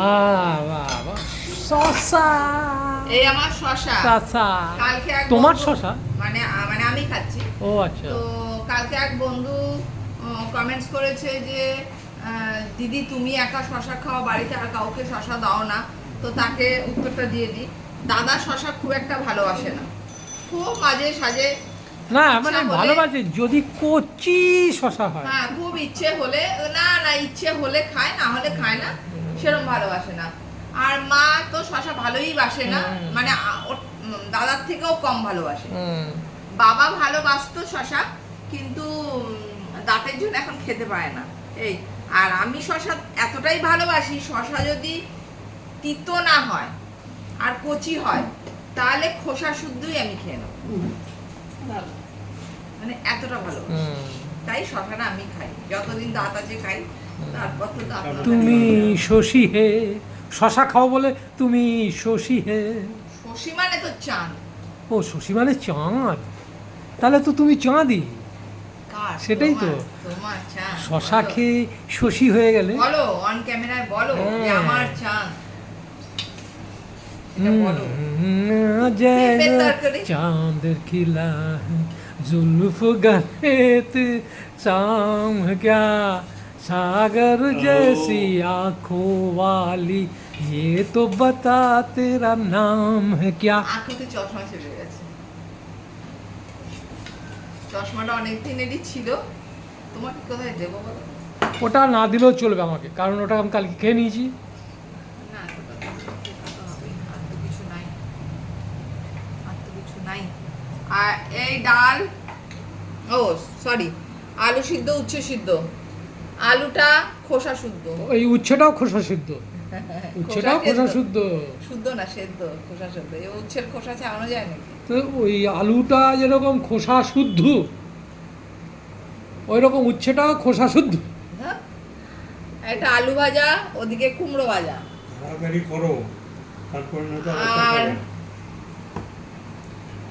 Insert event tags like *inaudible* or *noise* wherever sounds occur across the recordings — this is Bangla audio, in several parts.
বাবা শশা। এই আমার শশা। শশা। কালকে তোমার শশা? মানে মানে আমি খাচ্ছি। ও আচ্ছা। তো কালকে এক বন্ধু কমেন্টস করেছে যে দিদি তুমি একা শশা খাও বাড়িতে আর কাউকে শশা দাও না। তো তাকে উত্তরটা দিয়ে দিই। দাদা শশা খুব একটা ভালোবাসে না। খুব মাঝে সাঝে না মানে ভালোবাসে যদি কচি শশা হয়। হ্যাঁ খুব ইচ্ছে হলে না না ইচ্ছে হলে খায় না হলে খায় না। সেরকম ভালোবাসে না। আর মা তো শশা ভালোই বাসে না মানে দাদার থেকেও কম ভালোবাসে। বাবা ভালোবাসতো শশা কিন্তু দাঁতের জন্য এখন খেতে পারে না। এই আর আমি শশা এতটাই ভালোবাসি শশা যদি তিতো না হয় আর কচি হয় তাহলে খোসা শুদ্ধই আমি খেয়ে নেব। মানে এতটা ভালোবাসি। হুম। তাই শশাটা আমি খাই যতদিন দাঁত আছে খাই। তুমি শশী হে শশা খাও বলে তুমি শশী হে। শশী মানে তো চাঁদ। ও শশী মানে চাঁদ? তাহলে তো তুমি চাঁদই। সেটাই তো। শশা খেয়ে শশী হয়ে গেলে? বলো অন ক্যামেরায় বলো হ্যাঁ। আমার চাঁদ। খিলা জুলফ গানেতে চাম গা खिला है जुल्फ गलेत शाम क्या सागर जैसी आंखों वाली ये तो बता तेरा नाम है क्या আঁখোতে চশমা চলে গেছে চশমাটা অনেক দিনেরই ছিল তোমাকে কোথায় দেবো বলো ওটা না দিলেও চলবে আমাকে কারণ ওটা আমি কালকে খেয়ে নিয়েছি না ওটা তো দেখাতে হবেই, আর তো কিছু নাই আর তো কিছু নাই আর এই ডাল ও সরি আলু সিদ্ধ উচ্ছে সিদ্ধ আলুটা খোসা শুদ্ধ। ওই উচ্ছেটাও খোসা শুদ্ধ। *laughs* উচ্ছেটাও খোসা শুদ্ধ। শুদ্ধ না সেদ্ধ খোসা শুদ্ধ এই উচ্ছের খোসা ছাড়ানো যায় নাকি? তো ওই আলুটা যেরকম খোসা শুদ্ধ ওই রকম উচ্ছেটাও খোসা শুদ্ধ। হ্যাঁ? একটা আলু ভাজা ওদিকে কুমড়ো ভাজা। তাড়াতাড়ি করো আর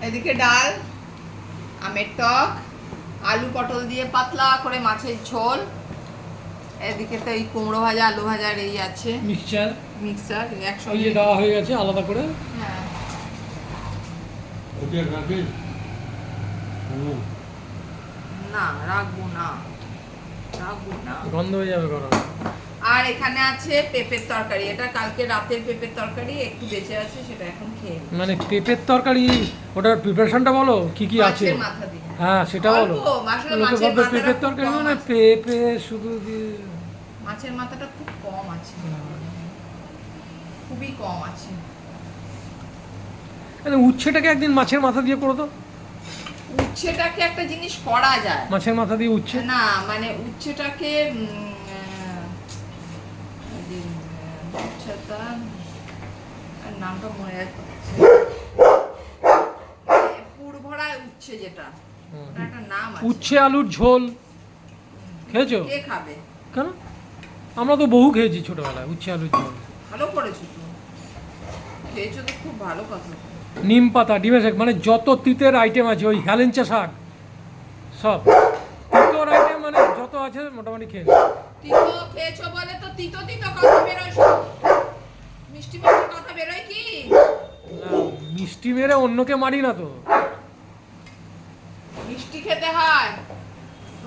এদিকে ডাল আমের টক আলু পটল দিয়ে পাতলা করে মাছের ঝোল। এদিকে তো এই কুমড়ো ভাজা আলু ভাজার এই আছে। মিক্সচার। মিক্সার ওই একসঙ্গে। যে দেওয়া হয়ে গেছে আলাদা করে। হ্যাঁ। না রাখব না। রাখব না। গন্ধ হয়ে যাবে গরম। আর এখানে আছে পেঁপের তরকারি। এটা কালকে রাতের পেঁপের তরকারি একটু বেঁচে আছে সেটা এখন খেয়ে মানে পেঁপের তরকারি ওটার প্রিপারেশনটা বলো কি কি আছে? মাথা দিয়ে। হ্যাঁ সেটা বলো লোকে মাছের পেঁপের তরকারি মানে পেঁপে শুধু মাছের মাথাটা খুব কম আছে। খুবই কম আছে। উচ্ছেটাকে একদিন মাছের মাথা দিয়ে করো তো। উচ্ছেটাকে একটা জিনিস করা যায়। মাছের মাথা দিয়ে উচ্ছে? না মানে উচ্ছেটাকে উচ্ছেটা নামটা মনে যাচ্ছে পুরভরা উচ্ছে যেটা। উচ্ছে আলুর ঝোল। খেয়েছো? কে খাবে? কেন? আমরা তো বহু খেয়েছি ছোটবেলায় উচ্ছে আলুর ঝোল। ভালো করেছ তো। খেয়েছো তো খুব ভালো কথা। নিম পাতা ডিমের শাক মানে যত তিতের আইটেম আছে ওই হেলেঞ্চা শাক সব। তিতোর আইটেম মানে যত আছে মোটামুটি খেয়ে তিতো খেয়েছো বলে তো তিতো তিতো কথা বেরোয় মিষ্টি মিষ্টি কথা বেরোয় কি? না, মিষ্টি মেরে অন্যকে মারি না তো মিষ্টি খেতে হয়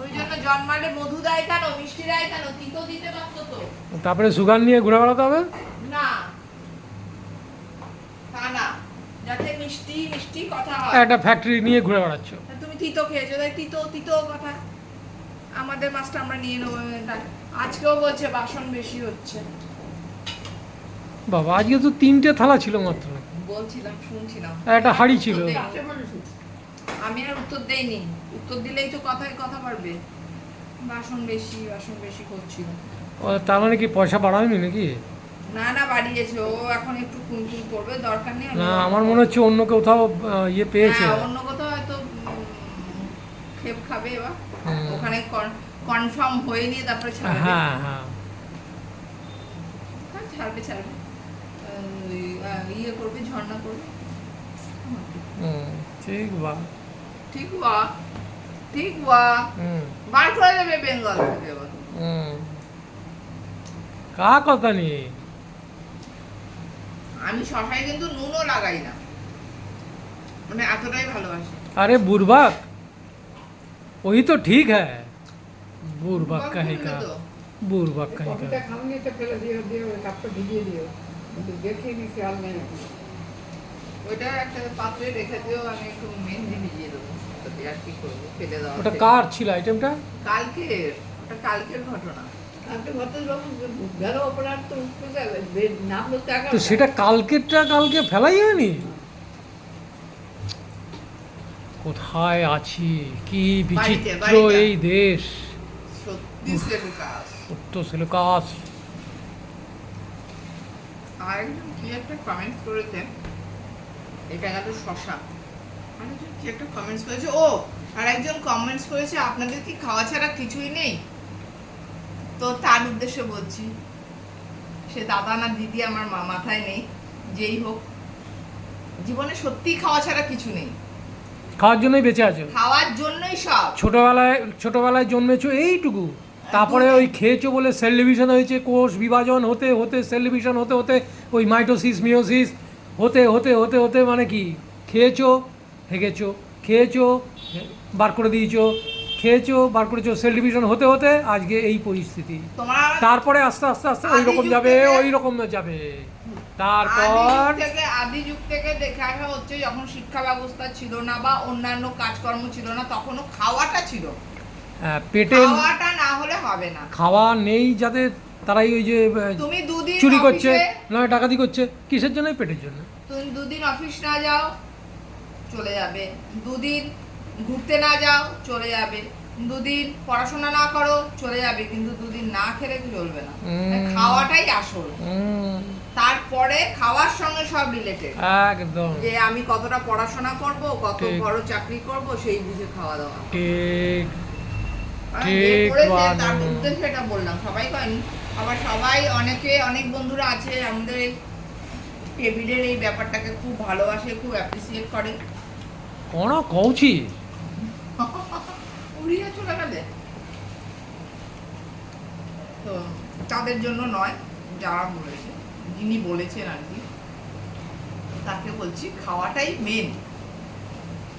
ওই জন্য জন্মালে মধু দেয় কেন? মিষ্টি দেয় কেন? তিতো দিতে পারতো তো। তারপরে সুগার নিয়ে ঘুরে বেড়াতে হবে? না। তা না। যাতে মিষ্টি মিষ্টি কথা হয়। একটা ফ্যাক্টরি নিয়ে ঘুরে বেড়াচ্ছ। তুমি তিতো খেয়েছো। তাই তিতো তিতো কথা। আমাদের মাছটা আমরা নিয়ে নেব। আজকেও বলছে বাসন বেশি হচ্ছে। বাবা আজকে তো তিনটে থালা ছিল মাত্র। বলছিলাম শুনছিলাম। একটা হাঁড়ি ছিল। আমি আর উত্তর দেইনি। উত্তর দিলেই তো কথায় কথা পারবে বাসন বেশি বাসন বেশি করছিল। ও, তার মানে কি পয়সা বাড়ায়নি নাকি? না না বাড়িয়েছে। ও এখন একটু কুনকুন করবে দরকার নেই না আমার মনে হচ্ছে অন্য কোথাও ইয়ে পেয়েছে। হ্যাঁ, অন্য কোথাও হয়তো খেপ খাবে এবার। ওখানে কনফার্ম হয়ে নিয়ে তারপরে ছাড়বে। হ্যাঁ হ্যাঁ। হ্যাঁ, ছাড়বে ছাড়বে। ইয়ে করবে ঝর্ণা করবে। ঠিক বা। ঠিক বা। ঠিক বার করে দেবে বেঙ্গল কা কথা নিয়ে আমি শশায় কিন্তু নুনও লাগাই না মানে এতটাই ভালোবাসি আরে বুরবাক ওই তো ঠিক হ্যাঁ বুরবাক কাহে কা বুরবাক কাহে কা তো ভিজিয়ে দিও কিন্তু দেখিনি খেয়াল নেই ওইটা একটা পাত্রে রেখে দিও আমি একটু মেহেন্দি ভিজিয়ে দেবো তাতে আর কি করব? ফেলে দেওয়া ওটা কার ছিল আইটেমটা কালকে ওটা কালকের ঘটনা। তো। সেটা কালকেরটা কালকে ফেলাই হয়নি? কোথায় আছি? কি বিচিত্র এই দেশ? সত্যি সিলেকাস আর একজন কি একটা কমেন্টস করেছেন এটা গেল শশা। আরেকজন একটা কমেন্টস করেছে? ও আর একজন কমেন্টস করেছে আপনাদের কি খাওয়া ছাড়া কিছুই নেই? তো তার উদ্দেশ্যে বলছি সে দাদা না দিদি আমার মা মাথায় নেই যেই হোক। জীবনে সত্যি খাওয়া ছাড়া কিছু নেই। খাওয়ার জন্যই বেঁচে আছো? খাওয়ার জন্যই সব। ছোটবেলায় ছোটবেলায় জন্মেছো এইটুকু। তারপরে ওই খেয়েছো বলে সেল ডিভিশন হয়েছে কোষ বিভাজন হতে হতে সেল ডিভিশন হতে হতে ওই মাইটোসিস মিওসিস হতে হতে হতে হতে মানে কি? খেয়েছো হেগেছো খেয়েছো বার করে দিয়েছ খেয়েছো বার করেছ সেল ডিভিশন হতে হতে আজকে এই পরিস্থিতি। তারপরে আস্তে আস্তে আস্তে ওই রকম যাবে ওই রকম যাবে। তারপর থেকে আদি যুগ থেকে দেখা হচ্ছে যখন শিক্ষা ব্যবস্থা ছিল না বা অন্যান্য কাজকর্ম ছিল না তখনও খাওয়াটা ছিল। হ্যাঁ, পেটে খাওয়াটা না হলে হবে না। খাওয়া নেই যাদের তারাই ওই যে তুমি দুদিন চুরি করছে নয় ডাকাতি করছে কিসের জন্য পেটের জন্য? তুমি দুদিন অফিস না যাও চলে যাবে। দুদিন ঘুরতে না যাও চলে যাবে। দুদিন পড়াশোনা না করো চলে যাবে। কিন্তু দুদিন না খেলে চলবে না। খাওয়াটাই আসল। তারপরে খাওয়ার সঙ্গে সব রিলেটেড একদম। যে আমি কতটা পড়াশোনা করব কত বড় চাকরি করব সেই বুঝে খাওয়া দাওয়া। ঠিক। ঠিক যে করেছে বানু। তার উদ্দেশ্যে এটা বললাম। সবাই করেনি আবার সবাই অনেকে অনেক বন্ধুরা আছে আমাদের টেবিলের এই ব্যাপারটাকে খুব ভালোবাসে খুব অ্যাপ্রিসিয়েট করে। কোন কৌছি উড়িয়ে চলে গেলে তো তাদের জন্য নয় যারা বলেছে। যিনি বলেছেন আর কি তাকে বলছি খাওয়াটাই মেন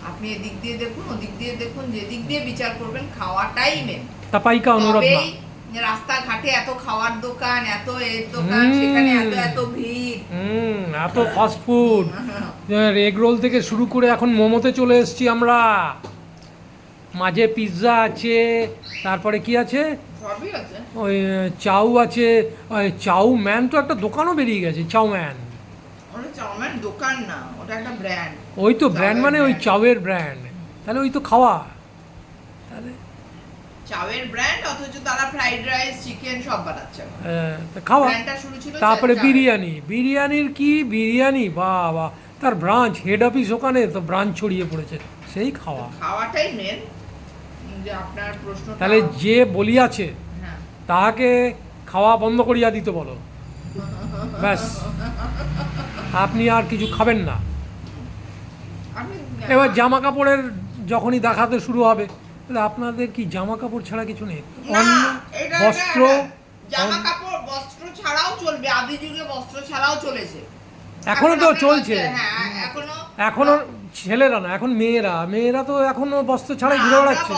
আপনি এদিক দিয়ে দেখুন ওদিক দিয়ে দেখুন যেদিক দিয়ে বিচার করবেন খাওয়াটাই মেন তাপাইকা অনুরোধ রাস্তাঘাটে এত খাওয়ার দোকান এত এর দোকান সেখানে এত এত ভিড়। হুম এত ফাস্ট ফুড এগ রোল থেকে শুরু করে এখন মোমোতে চলে এসেছি আমরা। মাঝে পিৎজা আছে তারপরে কি আছে? ওই চাউ আছে। ওই চাউ ম্যান তো একটা দোকানও বেরিয়ে গেছে চাউ ম্যান দোকান না ওটা একটা ব্র্যান্ড ওই তো ব্র্যান্ড মানে ওই। চাউয়ের ব্র্যান্ড তাহলে ওই তো খাওয়া। তাহলে চাউয়ের ব্র্যান্ড অথচ তারা ফ্রাইড রাইস চিকেন সব বানাচ্ছে। তা খাওয়া। ব্র্যান্ডটা শুরু ছিল তারপরে বিরিয়ানি। বিরিয়ানির কি? বিরিয়ানি বাহ বাহ তার ব্রাঞ্চ হেড অফিস ওখানে তো ব্রাঞ্চ ছড়িয়ে পড়েছে। সেই খাওয়া। খাওয়াটাই মেন যে আপনার প্রশ্ন তাহলে যে বলিয়াছে হ্যাঁ। তাহাকে খাওয়া বন্ধ করিয়া দিতে বলো। ব্যাস। আপনি আর কিছু খাবেন না। এবার জামা কাপড়ের যখনই দেখাতে শুরু হবে তাহলে আপনাদের কি জামা কাপড় ছাড়া কিছু নেই? অন্য বস্ত্র জামা কাপড় বস্ত্র ছাড়াও চলবে। আদি যুগে বস্ত্র ছাড়াও চলেছে। এখনও তো চলছে। হ্যাঁ এখনও এখনও ছেলেরা না এখন মেয়েরা। মেয়েরা তো এখনও বস্ত্র ছাড়াই ঘুরে বেড়াচ্ছে।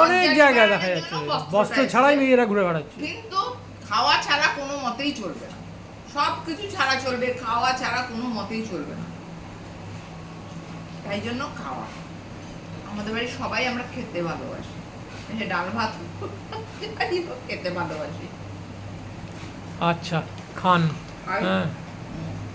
অনেক জায়গায় দেখা যাচ্ছে। বস্ত্র বস্ত্র ছাড়াই মেয়েরা ঘুরে বেড়াচ্ছে। কিন্তু খাওয়া ছাড়া কোনো মতেই চলবে না। সব কিছু ছাড়া চলবে খাওয়া ছাড়া কোনো মতেই চলবে না। তাই জন্য খাওয়া। আমাদের বাড়ির সবাই আমরা খেতে ভালোবাসি। সে ডাল ভাত *laughs* খেতে ভালোবাসি। আচ্ছা খান। হ্যাঁ।